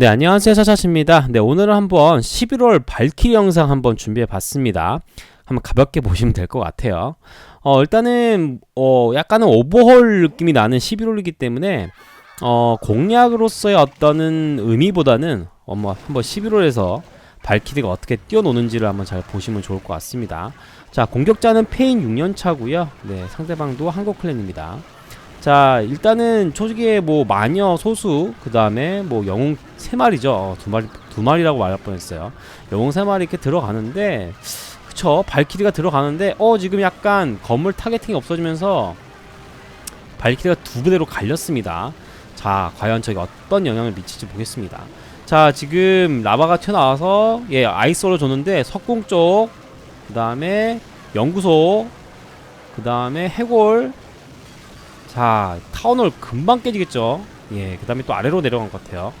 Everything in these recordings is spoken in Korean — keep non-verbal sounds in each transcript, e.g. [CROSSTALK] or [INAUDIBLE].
네, 안녕하세요. 샤샤입니다. 네, 오늘은 한번 11월 발키리 영상 한번 준비해 봤습니다. 한번 가볍게 [LAUGHS] 보시면 될 것 같아요. 어, 일단은, 어, 약간은 오버홀 느낌이 나는 11월이기 때문에, 어, 공략으로서의 어떤 의미보다는, 어, 뭐, 한번 11월에서 발키리가 어떻게 뛰어노는지를 한번 잘 보시면 좋을 것 같습니다. 자, 공격자는 페인 6년 차고요. 네, 상대방도 한국 클랜입니다. 자 일단은 초기에 뭐 마녀 소수 그 다음에 뭐 영웅 세 마리죠. 어, 두 마리 두 마리라고 말할 뻔했어요. 영웅 세 마리 이렇게 들어가는데 그쵸? 발키리가 들어가는데 어 지금 약간 건물 타겟팅이 없어지면서 발키리가 두 부대로 갈렸습니다. 자 과연 저게 어떤 영향을 미칠지 보겠습니다. 자 지금 라바가 튀어나와서 예 아이솔로 줬는데 석궁 쪽 그 다음에 연구소 그 다음에 해골. 자 타운홀 금방 깨지겠죠? 예그 다음에 또 아래로 내려간 것 같아요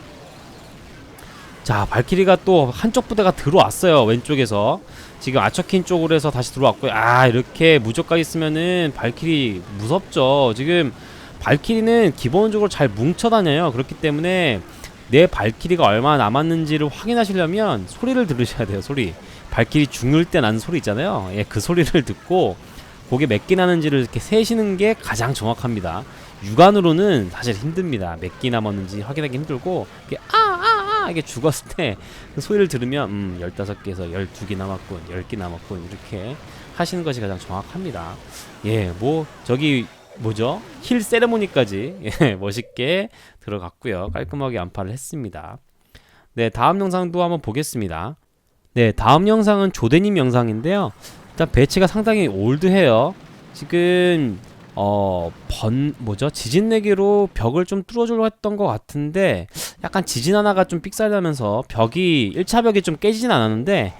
자 발키리가 또 한쪽 부대가 들어왔어요 왼쪽에서. 지금 아처킨 쪽으로 해서 다시 들어왔고요. 아 이렇게 무적까지 있으면은 발키리 무섭죠. 지금 발키리는 기본적으로 잘 뭉쳐 다녀요. 그렇기 때문에 내 발키리가 얼마나 남았는지를 확인하시려면 소리를 들으셔야 돼요 소리. 발키리 죽을 때 나는 소리 있잖아요. 예 그 소리를 듣고 그게 몇 개 나는지를 이렇게 세시는 게 가장 정확합니다. 육안으로는 사실 힘듭니다. 몇 개 남았는지 확인하기 힘들고 이게 아 이게 죽었을 때 그 소리를 들으면 음 15개에서 12개 남았군 10개 남았군 이렇게 하시는 것이 가장 정확합니다. 예, 뭐 저기 뭐죠? 힐 세레모니까지 [LAUGHS] 예, 멋있게 들어갔고요. 깔끔하게 안파를 했습니다. 네, 다음 영상도 한번 보겠습니다. 네, 다음 영상은 조대님 영상인데요. 일단 배치가 상당히 올드해요. 지금 어, 번 뭐죠? 지진 내기로 벽을 좀 뚫어주려고 했던 것 같은데 약간 지진 하나가 좀 삑살나면서 벽이 1차 벽이 좀 깨지진 않았는데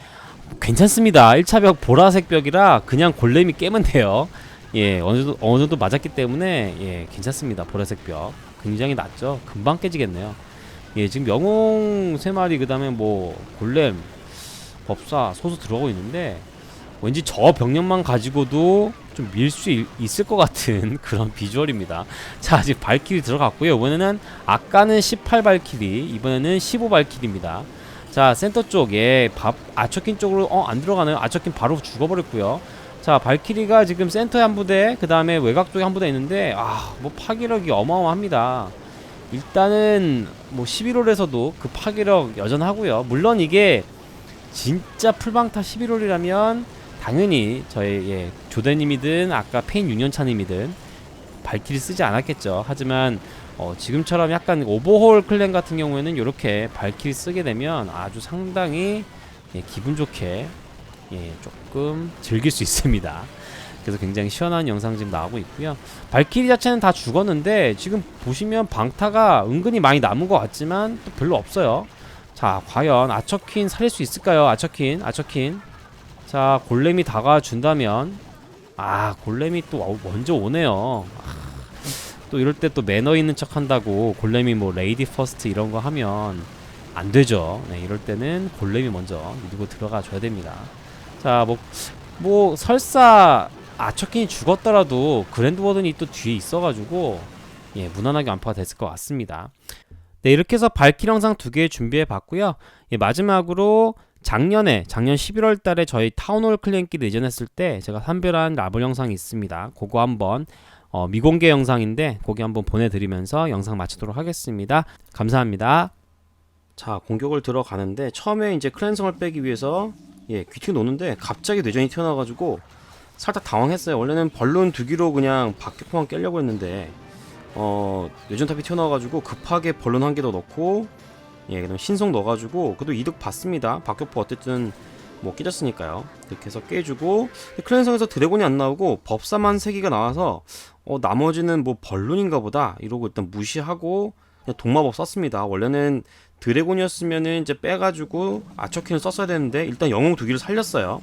괜찮습니다. 1차 벽 보라색 벽이라 그냥 골렘이 깨면 돼요. 예, 어느 정도, 어느 정도 맞았기 때문에 예, 괜찮습니다. 보라색 벽. 굉장히 낮죠. 금방 깨지겠네요. 예, 지금 영웅 3마리 그다음에 뭐 골렘 법사 소수 들어가고 있는데 왠지 저 병력만 가지고도 좀 밀 수 있을 것 같은 [LAUGHS] 그런 비주얼입니다. 자, 지금 발키리 들어갔고요. 이번에는 아까는 18 발키리, 이번에는 15 발키리입니다. 자, 센터 쪽에 밥 아처킨 쪽으로 어 안 들어가네요. 아처킨 바로 죽어버렸고요. 자, 발키리가 지금 센터에 한 부대, 그 다음에 외곽 쪽에 한 부대 있는데 아, 뭐 파괴력이 어마어마합니다. 일단은 뭐 11홀에서도 그 파괴력 여전하고요. 물론 이게 진짜 풀방타 11홀이라면 당연히 저희 예, 조대님이든 아까 페인 6년차님이든 발키리 쓰지 않았겠죠. 하지만 어, 지금처럼 약간 오버홀 클랜 같은 경우에는 이렇게 발키리 쓰게 되면 아주 상당히 예, 기분 좋게 예, 조금 즐길 수 있습니다. 그래서 굉장히 시원한 영상 지금 나오고 있고요. 발키리 자체는 다 죽었는데 지금 보시면 방타가 은근히 많이 남은 것 같지만 또 별로 없어요. 자, 과연 아처킨 살릴 수 있을까요? 아처킨, 아처킨. 자 골렘이 다가준다면 아 골렘이 또 먼저 오네요. 아, 또 이럴 때 또 매너 있는 척 한다고 골렘이 뭐 레이디 퍼스트 이런 거 하면 안 되죠. 네 이럴 때는 골렘이 먼저 밀고 들어가 줘야 됩니다. 자뭐뭐 뭐 설사 아처킨이 죽었더라도 그랜드 워든이 또 뒤에 있어가지고 예 무난하게 안파가 됐을 것 같습니다. 네 이렇게 해서 발키리 영상 두 개 준비해 봤고요. 예, 마지막으로 작년에 작년 11월 달에 저희 타운홀 클랜끼리 내전했을 때 제가 선별한 라블 영상이 있습니다. 그거 한번 어, 미공개 영상인데 거기 한번 보내드리면서 영상 마치도록 하겠습니다. 감사합니다. 자 공격을 들어가는데 처음에 이제 클랜성을 빼기 위해서 예 귀퉁이 노는데 갑자기 뇌전이 튀어나와가지고 살짝 당황했어요. 원래는 벌룬 두기로 그냥 박격포만 깨려고 했는데 어 뇌전탑이 튀어나와가지고 급하게 벌룬 한 개 더 넣고 예, 그럼 신속 넣어가지고 그래도 이득 받습니다. 박격포 어쨌든 뭐 깨졌으니까요. 이렇게 해서 깨주고 클랜성에서 드래곤이 안 나오고 법사만 3개가 나와서 어, 나머지는 뭐 벌룬인가 보다 이러고 일단 무시하고 그냥 동마법 썼습니다. 원래는 드래곤이었으면은 이제 빼가지고 아처킨을 썼어야 되는데 일단 영웅 두 개를 살렸어요.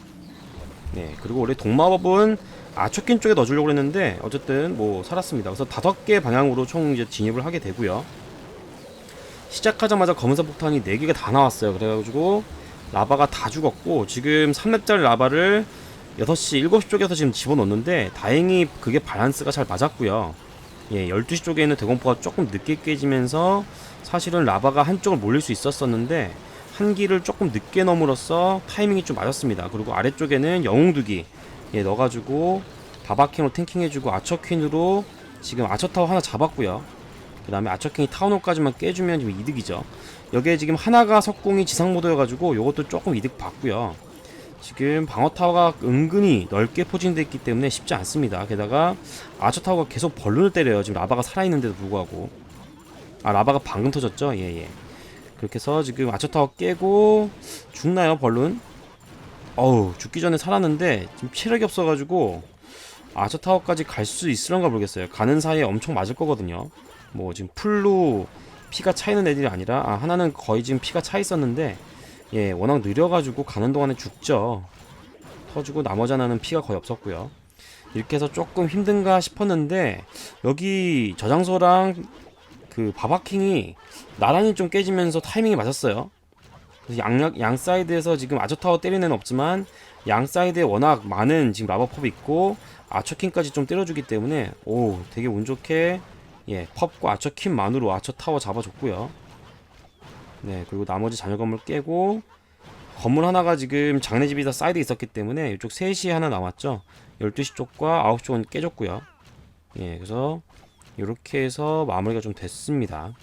네, 그리고 원래 동마법은 아처킨 쪽에 넣어주려고 했는데 어쨌든 뭐 살았습니다. 그래서 다섯 개 방향으로 총 이제 진입을 하게 되고요. 시작하자마자 검은색 폭탄이 4개가 다 나왔어요 그래가지고 라바가 다 죽었고 지금 3렙짜리 라바를 6시, 7시 쪽에서 지금 집어넣는데 다행히 그게 밸런스가 잘 맞았고요 예, 12시 쪽에 있는 대공포가 조금 늦게 깨지면서 사실은 라바가 한쪽을 몰릴 수 있었었는데 한기를 조금 늦게 넘으로써 타이밍이 좀 맞았습니다. 그리고 아래쪽에는 영웅두기 예, 넣어가지고 바바킹으로 탱킹해주고 아처퀸으로 지금 아처타워 하나 잡았고요. 그 다음에 아처킹이 타운홀까지만 깨주면 지금 이득이죠. 여기에 지금 하나가 석궁이 지상 모드여가지고 요것도 조금 이득 봤고요. 지금 방어 타워가 은근히 넓게 포진되어 있기 때문에 쉽지 않습니다. 게다가 아처 타워가 계속 벌룬을 때려요. 지금 라바가 살아있는데도 불구하고. 아 라바가 방금 터졌죠? 예예. 그렇게 해서 지금 아처 타워 깨고 죽나요 벌룬? 어우 죽기 전에 살았는데 지금 체력이 없어가지고 아처 타워까지 갈 수 있을런가 모르겠어요. 가는 사이에 엄청 맞을 거거든요. 뭐 지금 풀로 피가 차이는 애들이 아니라 아 하나는 거의 지금 피가 차 있었는데 예 워낙 느려가지고 가는 동안에 죽죠. 터지고 나머지 하나는 피가 거의 없었고요. 이렇게 해서 조금 힘든가 싶었는데 여기 저장소랑 그 바바킹이 나란히 좀 깨지면서 타이밍이 맞았어요. 양, 양 사이드에서 지금 아처타워 때리는 애는 없지만 양 사이드에 워낙 많은 지금 라버펍이 있고 아처킹까지 좀 때려주기 때문에 오 되게 운 좋게 예 펍과 아처킹만으로 아처타워 잡아줬고요. 네 그리고 나머지 잔여 건물 깨고 건물 하나가 지금 장례집이 다 사이드에 있었기 때문에 이쪽 3시 하나 남았죠. 12시 쪽과 9시 쪽은 깨졌고요. 예 그래서 이렇게 해서 마무리가 좀 됐습니다.